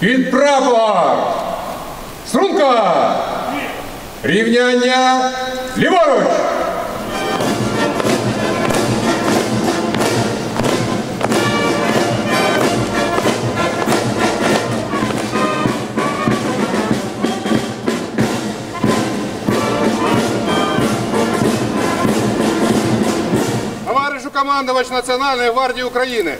Під прапор! Струнка! Рівняння ліворуч! Товаришу командувач Національної гвардії України,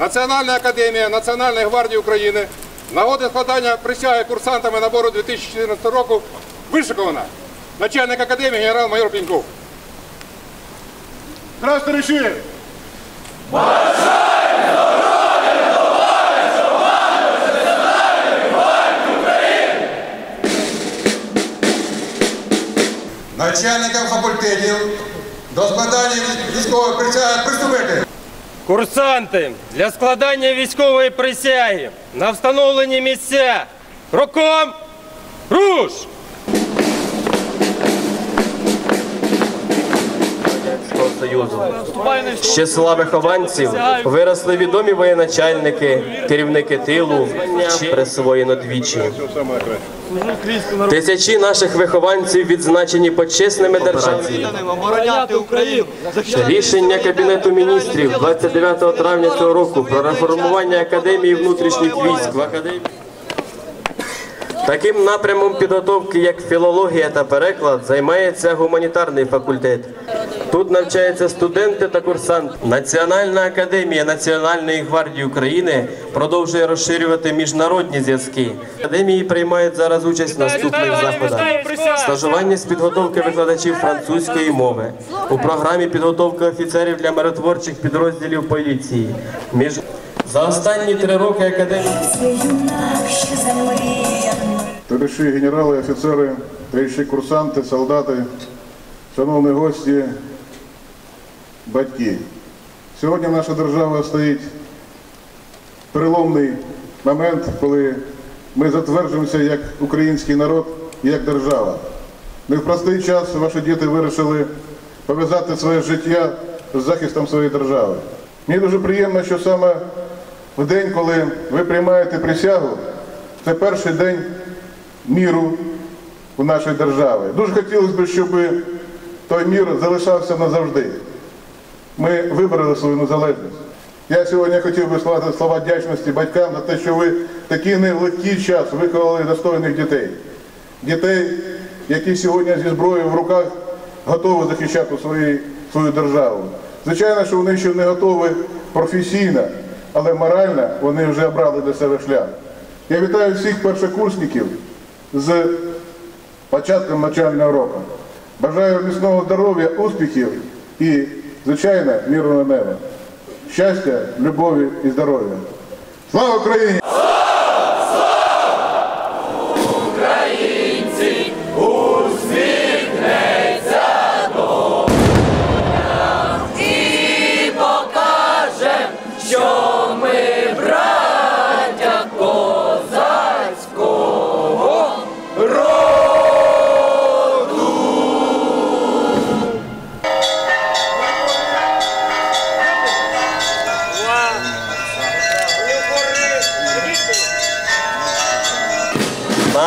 Національна академія Національної гвардії України нагоди складання присяги курсантами набору 2014 року вишикована. Начальник академії генерал-майор Піньков. Здравствуйте, товариші! Начальникам факультетів до складання військової присяги приступити. Курсанти для складання військової присяги на встановлені місця. Роком руш! Союзу. З числа вихованців виросли відомі воєначальники, керівники тилу, присвоєно двічі. Тисячі наших вихованців відзначені почесними захищати Рішення Кабінету міністрів 29 травня цього року про реформування Академії внутрішніх військ в Академії. Таким напрямом підготовки, як філологія та переклад, займається гуманітарний факультет. Тут навчаються студенти та курсанти. Національна академія Національної гвардії України продовжує розширювати міжнародні зв'язки. Академії приймають зараз участь в наступних заходах. Стажування з підготовки викладачів французької мови у програмі підготовки офіцерів для миротворчих підрозділів поліції. Між за останні три роки академія. Товариші генерали, офіцери, товариші курсанти, солдати, шановні гості, батьки. Сьогодні наша держава стоїть переломний момент, коли ми затверджуємося як український народ і як держава. Не в простий час ваші діти вирішили пов'язати своє життя з захистом своєї держави. Мені дуже приємно, що саме в день, коли ви приймаєте присягу, це перший день міру у нашій державі. Дуже хотілося б, щоб той мір залишався назавжди. Ми вибрали свою незалежність. Я сьогодні хотів би сказати слова вдячності батькам за те, що ви такий нелегкий час виховали достойних дітей. Дітей, які сьогодні зі зброєю в руках готові захищати свої, свою державу. Звичайно, що вони ще не готові професійно, але морально вони вже обрали для себе шлях. Я вітаю всіх першокурсників з початком навчального року. Бажаю міцного здоров'я, успіхів і, звичайно, мирного неба. Щастя, любові і здоров'я. Слава Україні!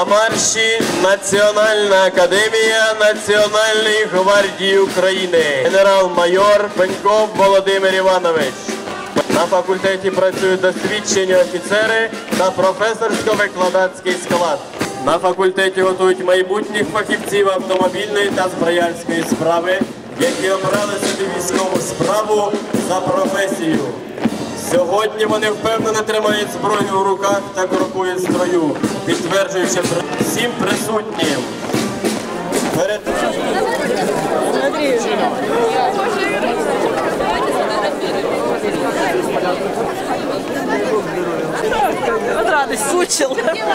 На Національна академія Національної гвардії України. Генерал-майор Пеньков Володимир Іванович. На факультеті працюють досвідчені офіцери та професорсько-викладацький склад. На факультеті готують майбутніх фахівців автомобільної та зброярської справи, які обрали собі військову справу за професію. Сьогодні вони впевнено тримають зброю у руках та крокують строю, підтверджуючи всім присутнім. Перед радость, сучил. Внимание.